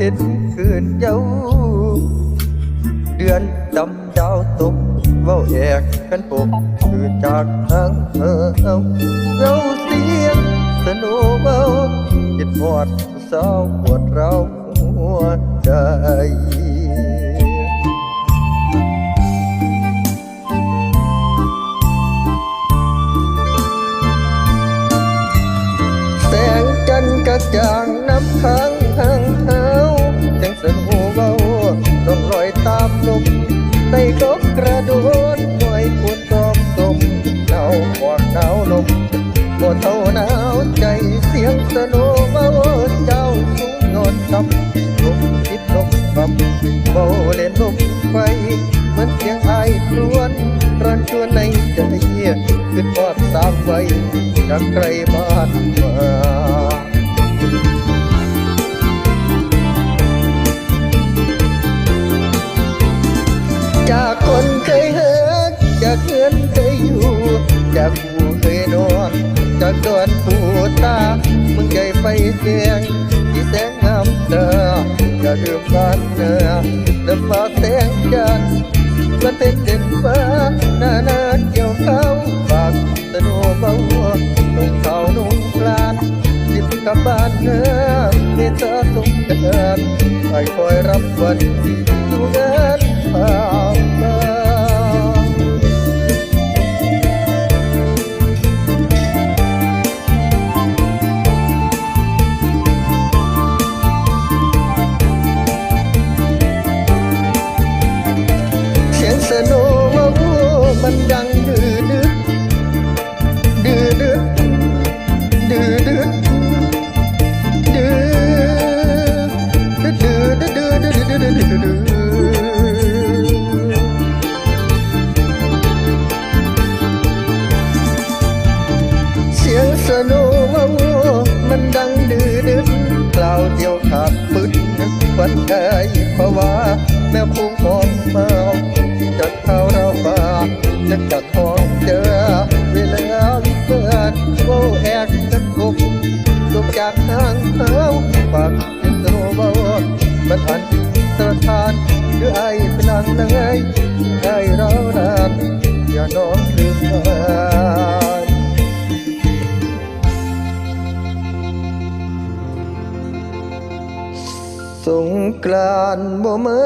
ห็นคืนเย้า เดือนดำดาวตกเว้าแอกกันปกคือจากทางเธอเอาเงาเสียงสโนเบาคิดหอดสาปวดเราหัวใจแสงจันทร์กระจ่าง นาวกว่าหนาวลมบ่เท่าหนาวใจเสียงสนูเบาเจ้าสูงนอนกับลมคิดลมบำบเบาเล่นลมไฟเหมือนเสียงไอายครวนรันชวนในใจขึ้นปอดสามไฟจากไกลบ้านมา จากผู้เคยนอนจากดอนผู้ตา มึงใจไฟเสียง ที่แสงงามเธอจะดื่มบ้านเนื้อเดิมฟ้าแสงจันทร์มันเป็นเด่นฟ้าหน้าหน้าเกี่ยวเขาฝากสนุเบานุ่งขาวนุ่งกลานสิบกับบ้านเนื้อมีเธอสงเกินคอยคอยรับวันดูเงินผ่า จะจัดท้องเจอเวลาวิเกิดโอ้แอกกันกุกลุจากทางเขาปากเป็นโตเบามันหันสะทานหรือไอ้เป็นนางเลยไอ้เรานานอย่าน้องลืมมันสงกรานต์บ่มา